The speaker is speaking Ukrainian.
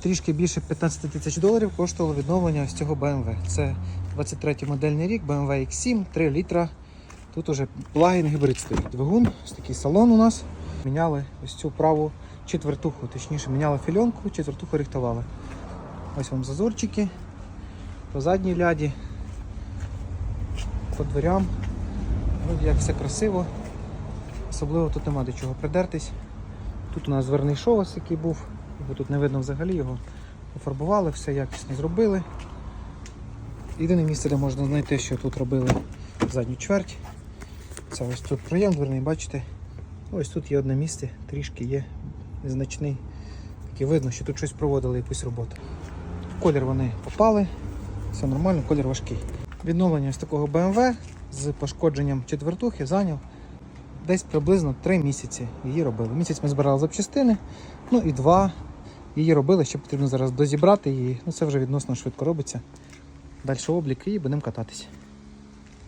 Трішки більше 15 тисяч доларів коштувало відновлення з цього BMW. Це 23-й модельний рік, BMW X7, 3 літра. Тут уже плагін гібрид стоїть. Двигун, ось такий салон у нас. Міняли ось цю праву четвертуху, точніше, міняли фільонку, четвертуху рихтували. Ось вам зазорчики по задній ляді, по дверям. Ну, як все красиво. Особливо тут нема до чого придертись. Тут у нас зверний шовас, який був, його тут не видно взагалі, його пофарбували, все якісно зробили. Єдине місце, де можна знайти, що тут робили задню чверть. Це ось тут проєм дверний, бачите? Ось тут є одне місце, трішки є незначний. Таке видно, що тут щось проводили, якусь роботу. Колір вони попали, все нормально, колір важкий. Відновлення з такого BMW з пошкодженням четвертухи зайняв десь приблизно 3 місяці її робили. Місяць ми збирали запчастини, ну і два її робили, ще потрібно зараз дозібрати її. Ну це вже відносно швидко робиться. Далі облік і будемо кататися.